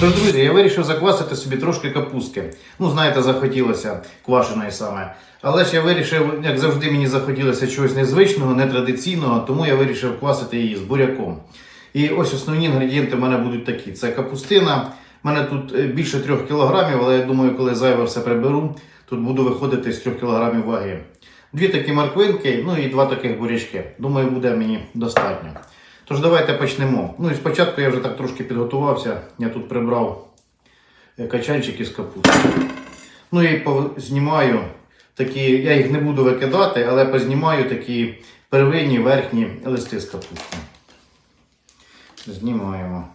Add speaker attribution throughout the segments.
Speaker 1: Тож, друзі, я вирішив заквасити собі трошки капустки. Ну, знаєте, захотілося квашеної саме. Але ж я вирішив, як завжди, мені захотілося чогось незвичного, нетрадиційного, тому я вирішив квасити її з буряком. І ось основні інгредієнти в мене будуть такі: це капустина. У мене тут е, більше 3 кг, але я думаю, коли зайве все приберу, тут буду виходити з 3 кг ваги. Дві такі морквинки, ну і два таких бурячки. Думаю, буде мені достатньо. Тож давайте почнемо. Ну і спочатку я вже так трошки підготувався. Я тут прибрав е, качанчики з капусти. Ну і знімаю такі, я їх не буду викидати, але познімаю такі первинні верхні листи з капусти. Знімаємо.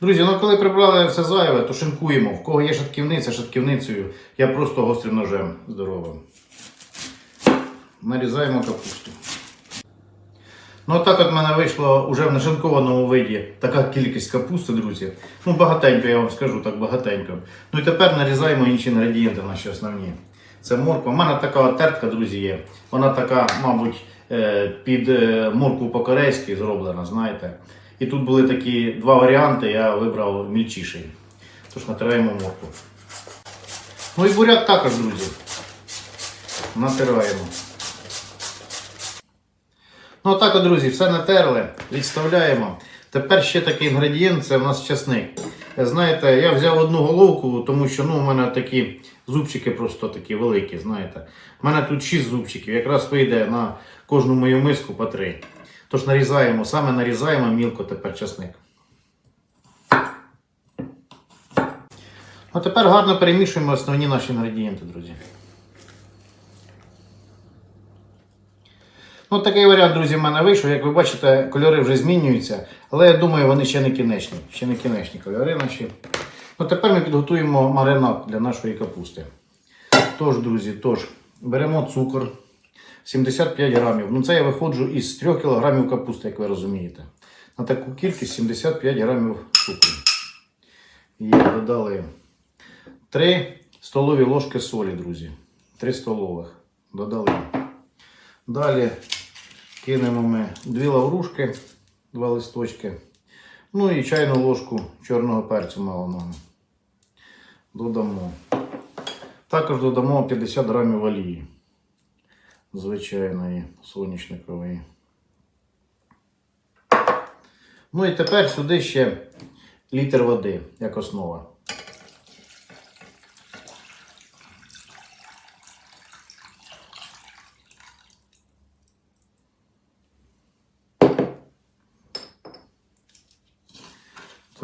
Speaker 1: Друзі, ну коли прибрали все зайве, то шинкуємо. В кого є шатківниця, шатківницею, я просто гострим ножем здоровим. Нарізаємо капусту. Ну, отак от мене вийшло вже в нашинкованому виді така кількість капусти, друзі. Ну, багатенько, я вам скажу, так багатенько. Ну і тепер нарізаємо інші інгредієнти наші основні. Це морква. У мене така тертка, друзі, є. Вона така, мабуть, е, під е, моркву по-корейськи зроблена, знаєте. І тут були такі два варіанти, я вибрав мільчіший. Тож натираємо моркву. Ну і буряк також, друзі. Натираємо. Ну так, от, друзі, все натерли, відставляємо. Тепер ще такий інгредієнт це у нас часник. Знаєте, я взяв одну головку, тому що ну, у мене такі зубчики просто такі великі. знаєте. У мене тут 6 зубчиків, якраз вийде на кожну мою миску по 3. Тож нарізаємо, саме нарізаємо мілко тепер часник. А тепер гарно перемішуємо основні наші інгредієнти, друзі. Ну, такий варіант, друзі, в мене вийшов. Як ви бачите, кольори вже змінюються, але я думаю, вони ще не кінечні. Ще не кінечні кольори наші. Ну, тепер ми підготуємо маринад для нашої капусти. Тож, друзі, тож, беремо цукор 75 грамів. Ну, це я виходжу із 3 кг капусти, як ви розумієте. На таку кількість 75 грамів цукру. І додали 3 столові ложки солі, друзі. 3 столових. Додали. Далі кинемо ми дві лаврушки, два листочки. Ну і чайну ложку чорного перцю малого. Додамо. Також додамо 50 грамів олії. Звичайної соняшникової. Ну і тепер сюди ще літр води, як основа.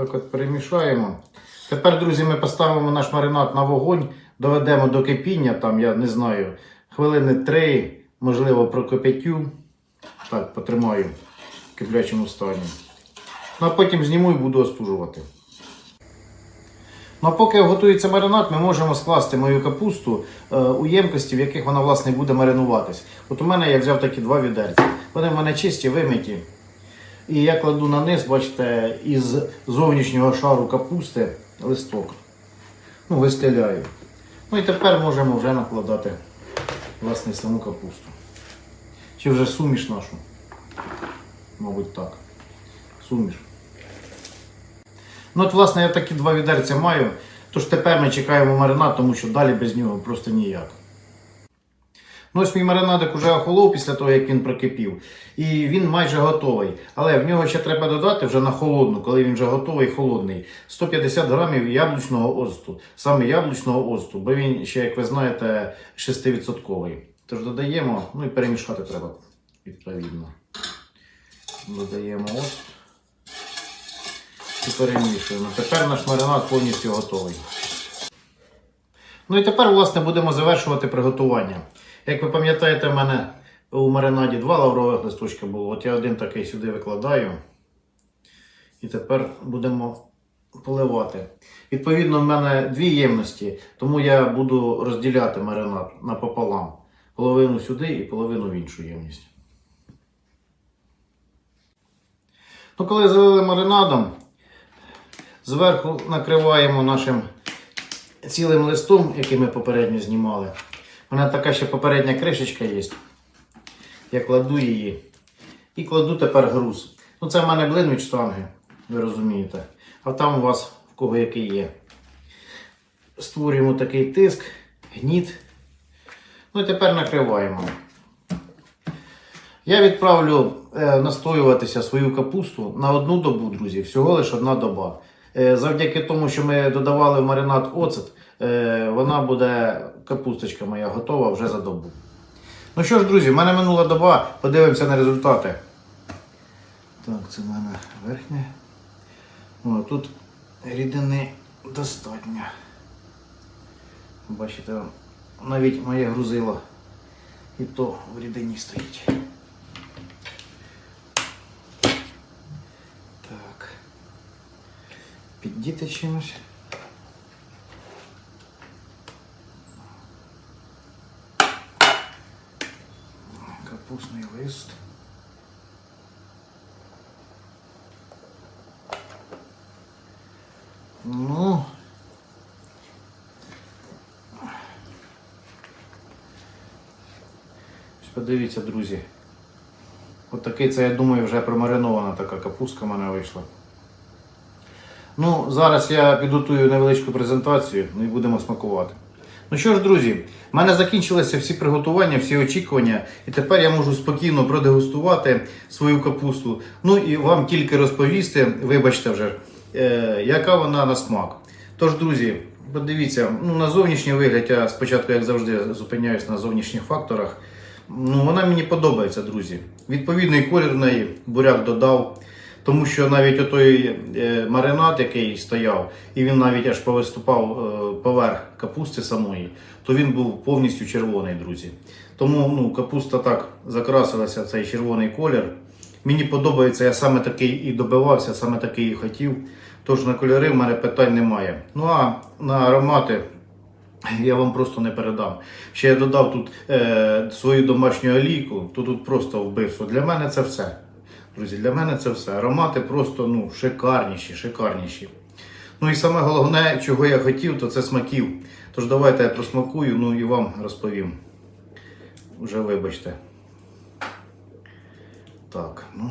Speaker 1: Так от перемішаємо. Тепер, друзі, ми поставимо наш маринад на вогонь, доведемо до кипіння, там, я не знаю, хвилини 3, можливо, прокипятю. Так, потримаю в киплячому стані. Ну а потім зніму і буду остужувати. Ну а поки готується маринад, ми можемо скласти мою капусту е, у ємкості, в яких вона власне буде маринуватись. От у мене я взяв такі два відерці. Вони в мене чисті, вимиті. І я кладу на низ, бачите, із зовнішнього шару капусти листок. Ну, вистеляю. Ну і тепер можемо вже накладати власне саму капусту. Чи вже суміш нашу? Мабуть, так. Суміш. Ну от, власне, я такі два відерця маю. Тож тепер ми чекаємо маринад, тому що далі без нього просто ніяк. Ну, ось мій маринадик уже охолов після того, як він прокипів. І він майже готовий. Але в нього ще треба додати вже на холодну, коли він вже готовий холодний. 150 грамів яблучного оцту. Саме яблучного оцту, бо він ще, як ви знаєте, 6%. Тож додаємо, ну і перемішати треба відповідно. Додаємо оцт. І перемішуємо. Тепер наш маринад повністю готовий. Ну і тепер, власне, будемо завершувати приготування. Як ви пам'ятаєте, в мене у маринаді два лаврових листочка було. От я один такий сюди викладаю. І тепер будемо поливати. Відповідно, в мене дві ємності, тому я буду розділяти маринад напополам. Половину сюди і половину в іншу ємність. Ну, коли залили маринадом, зверху накриваємо нашим цілим листом, який ми попередньо знімали. Мене така ще попередня кришечка є. Я кладу її. І кладу тепер груз. Ну, це в мене блин від штанги, ви розумієте. А там у вас в кого який є. Створюємо такий тиск, гніт. Ну і тепер накриваємо. Я відправлю е, настоюватися свою капусту на одну добу, друзі, всього лише одна доба. Е, завдяки тому, що ми додавали в маринад оцет, вона буде, капусточка моя, готова вже за добу. Ну що ж, друзі, в мене минула доба, подивимося на результати. Так, це в мене верхнє. О, тут рідини достатньо. Бачите, навіть моє грузило і то в рідині стоїть. Так. Піддіти чимось. Капустний лист. Ну. Подивіться, друзі. От такий це, я думаю, вже промаринована така капустка в мене вийшла. Ну, зараз я підготую невеличку презентацію, ну і будемо смакувати. Ну що ж, друзі, в мене закінчилися всі приготування, всі очікування, і тепер я можу спокійно продегустувати свою капусту. Ну і вам тільки розповісти, вибачте вже, е, яка вона на смак. Тож, друзі, подивіться, ну, на зовнішній вигляд, я спочатку, як завжди, зупиняюсь на зовнішніх факторах. Ну, вона мені подобається, друзі. Відповідний колір в неї буряк додав. Тому що навіть отой е, маринад, який стояв, і він навіть аж повиступав е, поверх капусти самої, то він був повністю червоний, друзі. Тому ну, капуста так закрасилася цей червоний колір. Мені подобається, я саме такий і добивався, саме такий і хотів. Тож на кольори в мене питань немає. Ну а на аромати я вам просто не передам. Ще я додав тут е, свою домашню олійку, то тут просто вбивство. Для мене це все. Друзі, для мене це все. Аромати просто ну, шикарніші, шикарніші. Ну і саме головне, чого я хотів, то це смаків. Тож давайте я просмакую, ну і вам розповім. Вже вибачте. Так, ну.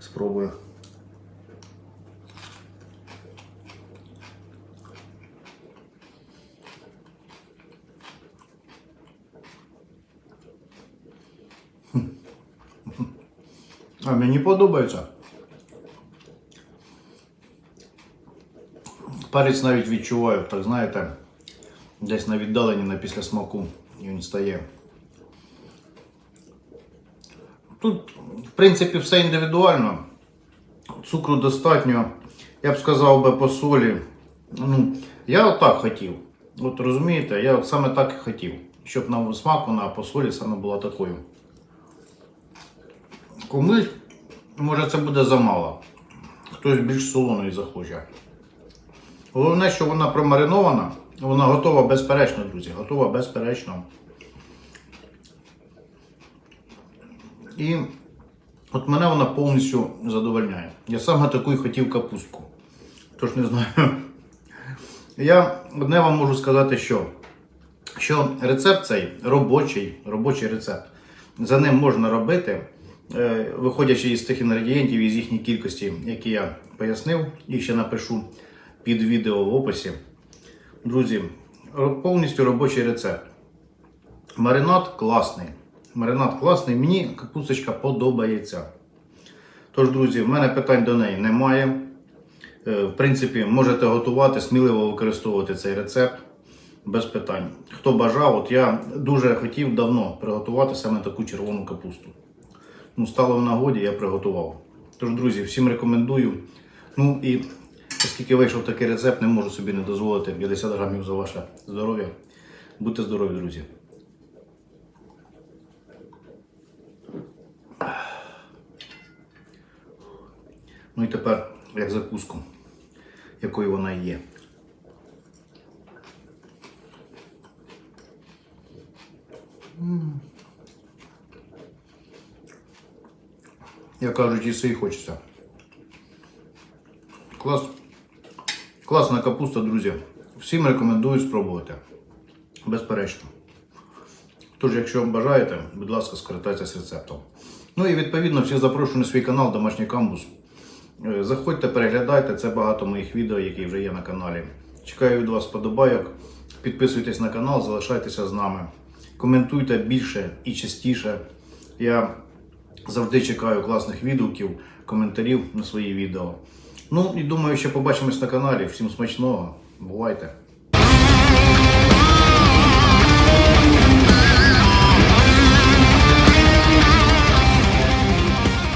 Speaker 1: Спробую. А мені подобається. Перець навіть відчуваю, так знаєте, десь на віддаленні на після смаку він стає. Тут, в принципі, все індивідуально. Цукру достатньо. Я б сказав би по солі. Ну, я отак хотів. От розумієте, я от саме так і хотів. Щоб на вона по солі саме була такою. Комусь, може, це буде замало. Хтось більш солоної захоче. Головне, що вона промаринована, вона готова безперечно, друзі. Готова безперечно. І от мене вона повністю задовольняє. Я саме таку і хотів капустку. Тож не знаю. Я одне вам можу сказати, що, що рецепт цей робочий, робочий рецепт. За ним можна робити, виходячи із тих інгредієнтів, із їхньої кількості, які я пояснив, і ще напишу під відео в описі. Друзі, повністю робочий рецепт. Маринад класний. Маринад класний, мені капусточка подобається. Тож, друзі, в мене питань до неї немає. Е, В принципі, можете готувати, сміливо використовувати цей рецепт без питань. Хто бажав, от я дуже хотів давно приготувати саме таку червону капусту. Ну, стало в нагоді, я приготував. Тож, друзі, всім рекомендую. Ну і оскільки вийшов такий рецепт, не можу собі не дозволити 50 грамів за ваше здоров'я. Будьте здорові, друзі. Ну і тепер як закуску, якою вона є. Кажуть, їсти і хочеться. Клас. Класна капуста, друзі. Всім рекомендую спробувати. Безперечно. Тож, якщо вам бажаєте, будь ласка, скористайтеся рецептом. Ну і відповідно всі запрошую на свій канал Домашній Камбус. Е, Заходьте, переглядайте, це багато моїх відео, які вже є на каналі. Чекаю від вас подобайок. Підписуйтесь на канал, залишайтеся з нами. Коментуйте більше і частіше. Я завжди чекаю класних відгуків, коментарів на свої відео. Ну і думаю, що побачимось на каналі. Всім смачного. Бувайте!